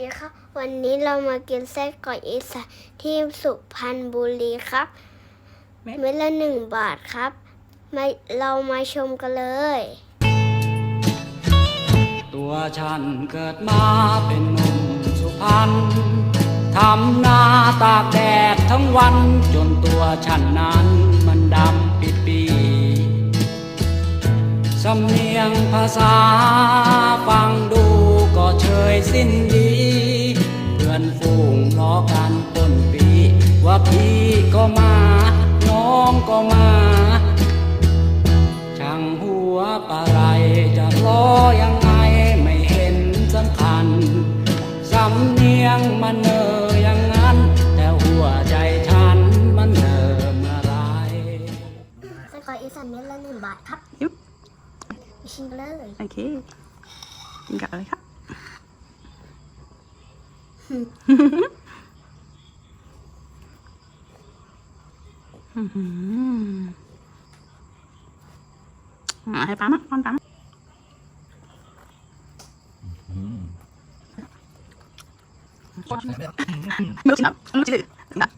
ดีครับวันนี้เรามากินไส้กรอกอีสานที่สุพรรณบุรีครับเม็ดเม็ดละหนึ่งบาทครับมาเรามาชมกันเลย ตัวฉันเกิดมาเป็นหนุ่มสุพรรณทำนาตากแดดทั้งวันจนตัวฉันนั้นมันดำปิดปีสำเนียงภาษาฟังดูก็เชยสิ้น กันต้นปี ว่าพี่ก็มา น้องก็มาช่างหัวปะไรจะล้อยังไงไม่เห็นสำคัญสำเนียงมันเนออย่างนั้น แต่หัวใจฉันมันเนอเมื่อไรไส้กรอกอีสานเม็ดละหนึ่งบาทครับยุบไปชิมกันเลย โอเคกินกับอะไรครับ อื้อหืออะ ให้ป้ามาป้อนป้ามาไม่รู้สิครับไม่รู้จืดนะ